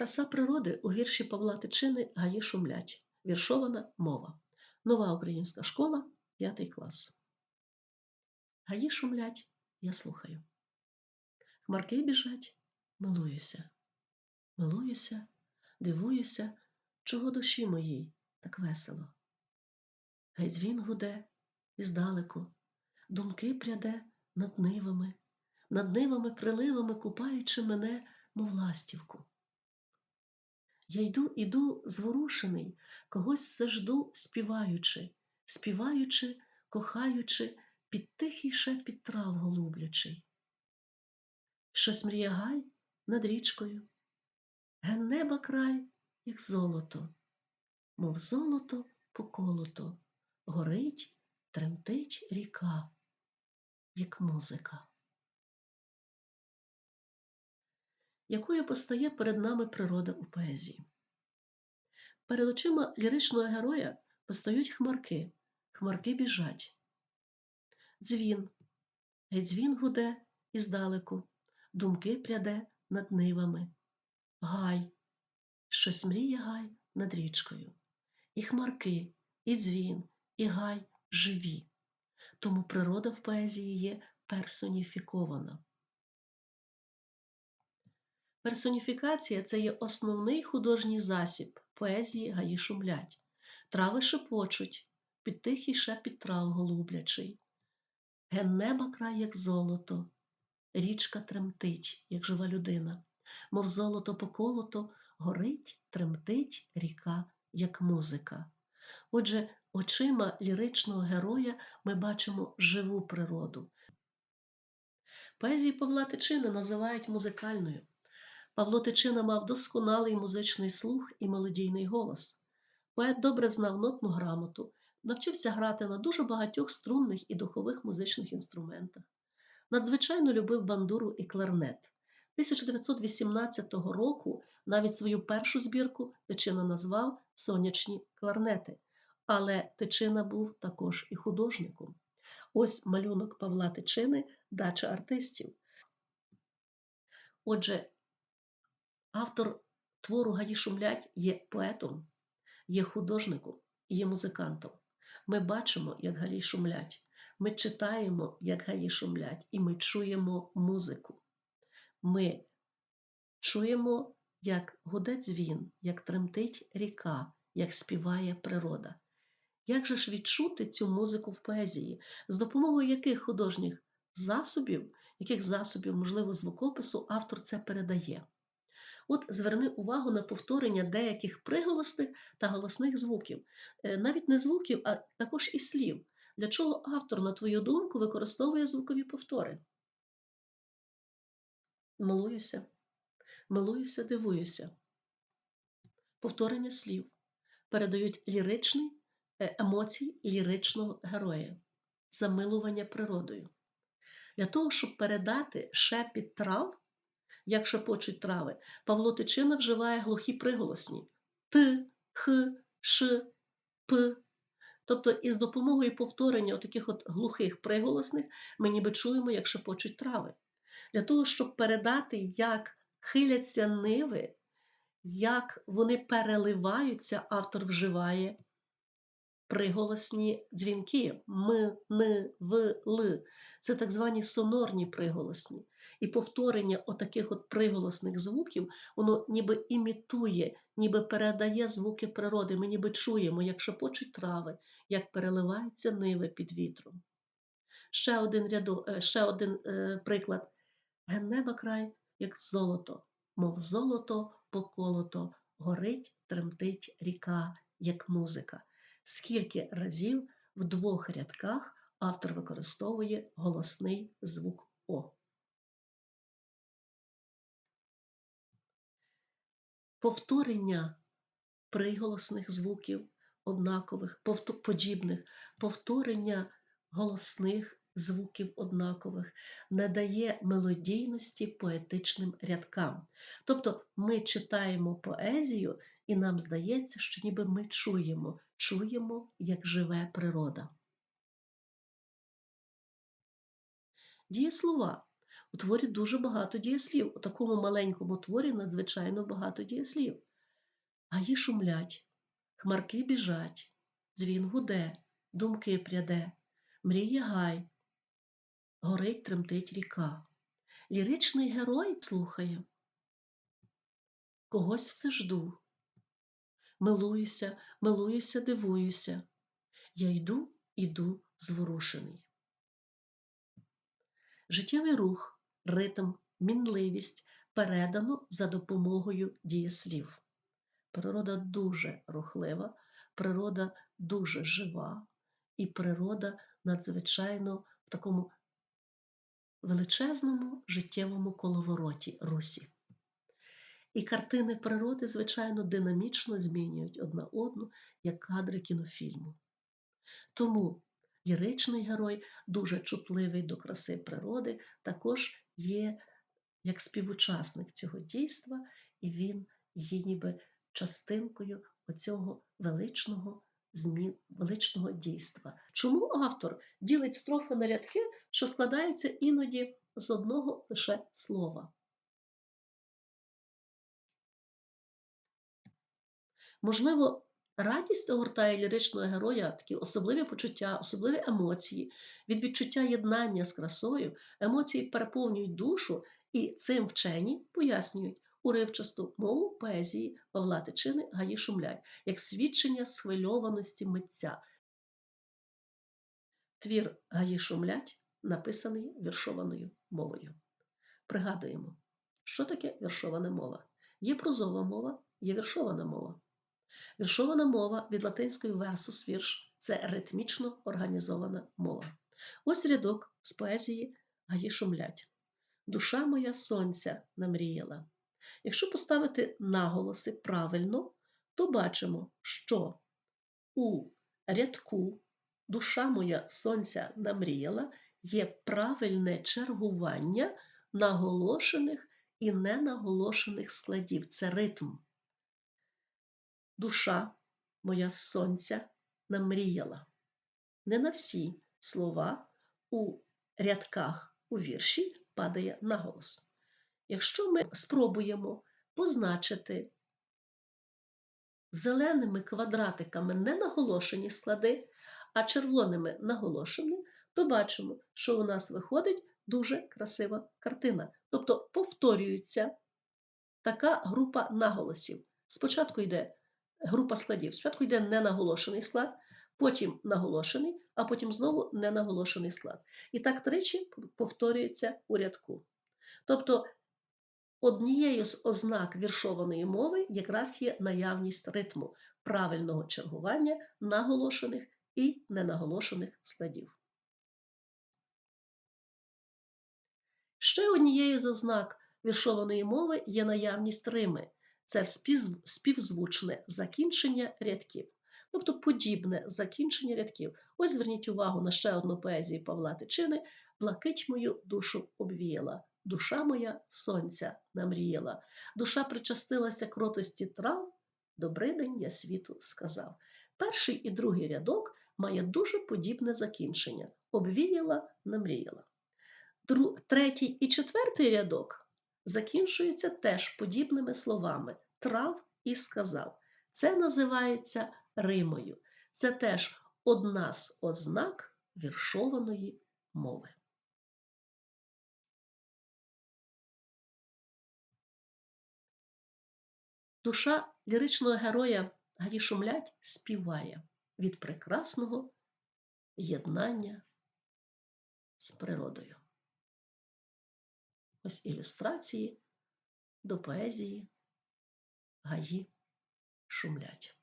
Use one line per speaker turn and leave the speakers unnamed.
Краса природи у вірші Павла Тичини Гаї шумлять. Віршована мова. Нова українська школа, п'ятий клас. Гаї шумлять, я слухаю. Хмарки біжать, милуюся. Милуюся, дивуюся, чого душі моїй так весело. Гай дзвін гуде і здалеку, думки пряде над нивами, над нивами приливами купаючи мене, мов ластівку. Я йду, іду зворушений, когось все жду, співаючи, співаючи, кохаючи, під тихий шепіт трав голублячий. Щось мріє гай над річкою, ген неба край, як золото, мов золото поколото, горить, тремтить ріка, як музика. Якою постає перед нами природа у поезії. Перед очима ліричного героя постають хмарки, хмарки біжать. Дзвін, геть дзвін гуде і здалеку, думки пряде над нивами. Гай, щось мріє гай над річкою. І хмарки, і дзвін, і гай живі. Тому природа в поезії є персоніфікована. Персоніфікація це є основний художній засіб поезії гаї шумлять. Трави шепочуть, під тихий шепіт трав голублячий. Ген неба край, як золото, річка тремтить, як жива людина, мов золото поколото, горить, тремтить ріка, як музика. Отже, очима ліричного героя ми бачимо живу природу. Поезію Павла Тичини називають музикальною. Павло Тичина мав досконалий музичний слух і мелодійний голос. Поет добре знав нотну грамоту, навчився грати на дуже багатьох струнних і духових музичних інструментах. Надзвичайно любив бандуру і кларнет. 1918 року навіть свою першу збірку Тичина назвав Сонячні кларнети. Але Тичина був також і художником. Ось малюнок Павла Тичини Дача артистів. Отже, Автор твору Гаї шумлять є поетом, є художником є музикантом. Ми бачимо, як гаї шумлять, ми читаємо, як гаї шумлять, і ми чуємо музику. Ми чуємо, як гуде дзвін, як тремтить ріка, як співає природа. Як же ж відчути цю музику в поезії? З допомогою яких художніх засобів, яких засобів, можливо, звукопису автор це передає? От зверни увагу на повторення деяких приголосних та голосних звуків, е, навіть не звуків, а також і слів. Для чого автор, на твою думку, використовує звукові повтори? Милуюся, милуюся, дивуюся. Повторення слів передають ліричний е, емоції ліричного героя, замилування природою. Для того, щоб передати шепіт трав, як шепочуть трави, Павло Тичина вживає глухі приголосні Т, Х, Ш, П. Тобто, із допомогою повторення таких от глухих приголосних ми ніби чуємо, як шепочуть трави. Для того, щоб передати, як хиляться ниви, як вони переливаються, автор вживає приголосні дзвінки М, Н, В, Л. Це так звані сонорні приголосні. І повторення отаких от приголосних звуків, воно ніби імітує, ніби передає звуки природи. Ми ніби чуємо, як шепочуть трави, як переливаються ниви під вітром. Ще один ряду, е, ще один е, приклад. Ген неба край, як золото, мов золото поколото, горить, тремтить ріка, як музика. Скільки разів в двох рядках автор використовує голосний звук О. повторення приголосних звуків однакових, подібних, повторення голосних звуків однакових, надає мелодійності поетичним рядкам. Тобто ми читаємо поезію, і нам здається, що ніби ми чуємо, чуємо, як живе природа. Дієслова. У творі дуже багато дієслів. У такому маленькому творі надзвичайно багато дієслів. Гаї шумлять, хмарки біжать, дзвін гуде, думки пряде, мріє гай, горить тремтить ріка. Ліричний герой слухає. Когось все жду. Милуюся, милуюся, дивуюся. Я йду, іду зворушений. Життєвий рух, ритм, мінливість передано за допомогою дієслів. Природа дуже рухлива, природа дуже жива, і природа надзвичайно в такому величезному життєвому коловороті Русі. І картини природи, звичайно, динамічно змінюють одна одну, як кадри кінофільму. Тому ліричний герой, дуже чутливий до краси природи, також є як співучасник цього дійства, і він є ніби частинкою оцього величного змін, величного дійства. Чому автор ділить строфи на рядки, що складаються іноді з одного лише слова? Можливо, радість огортає ліричного героя такі особливі почуття, особливі емоції, від відчуття єднання з красою, емоції переповнюють душу, і цим вчені пояснюють уривчасту мову поезії Павла Тичини Гаї Шумлять, як свідчення схвильованості митця. Твір Гаї Шумлять написаний віршованою мовою. Пригадуємо, що таке віршована мова. Є прозова мова, є віршована мова. Віршована мова від латинської версус вірш це ритмічно організована мова. Ось рядок з поезії Гаї шумлять. Душа моя сонця намріяла. Якщо поставити наголоси правильно, то бачимо, що у рядку душа моя сонця намріяла є правильне чергування наголошених і ненаголошених складів. Це ритм. Душа моя сонця намріяла. Не на всі слова у рядках у вірші падає наголос. Якщо ми спробуємо позначити зеленими квадратиками не наголошені склади, а червоними наголошені, то бачимо, що у нас виходить дуже красива картина. Тобто повторюється така група наголосів. Спочатку йде група складів. Спочатку йде ненаголошений склад, потім наголошений, а потім знову ненаголошений склад. І так тричі повторюється у рядку. Тобто однією з ознак віршованої мови якраз є наявність ритму правильного чергування наголошених і ненаголошених складів. Ще однією з ознак віршованої мови є наявність рими це співзвучне закінчення рядків, тобто подібне закінчення рядків. Ось зверніть увагу на ще одну поезію Павла Тичини Блакить мою душу обвіяла, душа моя сонця намріяла, душа причастилася кротості трав, добрий день я світу сказав. Перший і другий рядок має дуже подібне закінчення обвіяла, намріяла. Третій і четвертий рядок закінчується теж подібними словами трав і сказав. Це називається Римою. Це теж одна з ознак віршованої мови. Душа ліричного героя Гаї Шумлять співає від прекрасного єднання з природою. Ось ілюстрації до поезії гаї шумлять.